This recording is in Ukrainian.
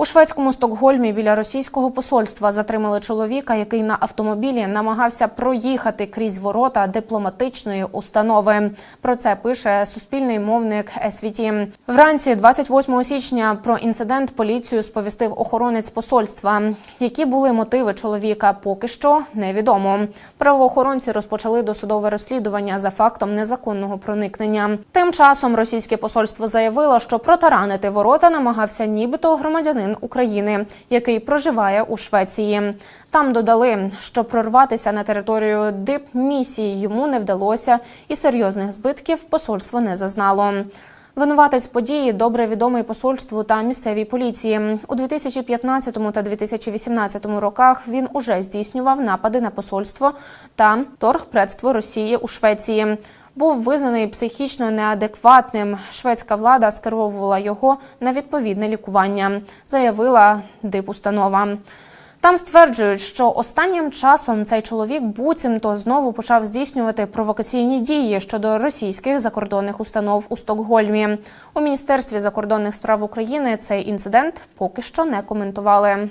У шведському Стокгольмі біля російського посольства затримали чоловіка, який на автомобілі намагався проїхати крізь ворота дипломатичної установи. Про це пише суспільний мовник СВТ. Вранці 28 січня про інцидент поліцію сповістив охоронець посольства. Які були мотиви чоловіка, поки що невідомо. Правоохоронці розпочали досудове розслідування за фактом незаконного проникнення. Тим часом російське посольство заявило, що протаранити ворота намагався нібито громадянин України, який проживає у Швеції. Там додали, що прорватися на територію дипмісії йому не вдалося, і серйозних збитків посольство не зазнало. Винуватець події добре відомий посольству та місцевій поліції. У 2015 та 2018 роках він уже здійснював напади на посольство та торгпредство Росії у Швеції. Був визнаний психічно неадекватним. Шведська влада скеровувала його на відповідне лікування, заявила дипустанова. Там стверджують, що останнім часом цей чоловік буцімто знову почав здійснювати провокаційні дії щодо російських закордонних установ у Стокгольмі. У міністерстві закордонних справ України цей інцидент поки що не коментували.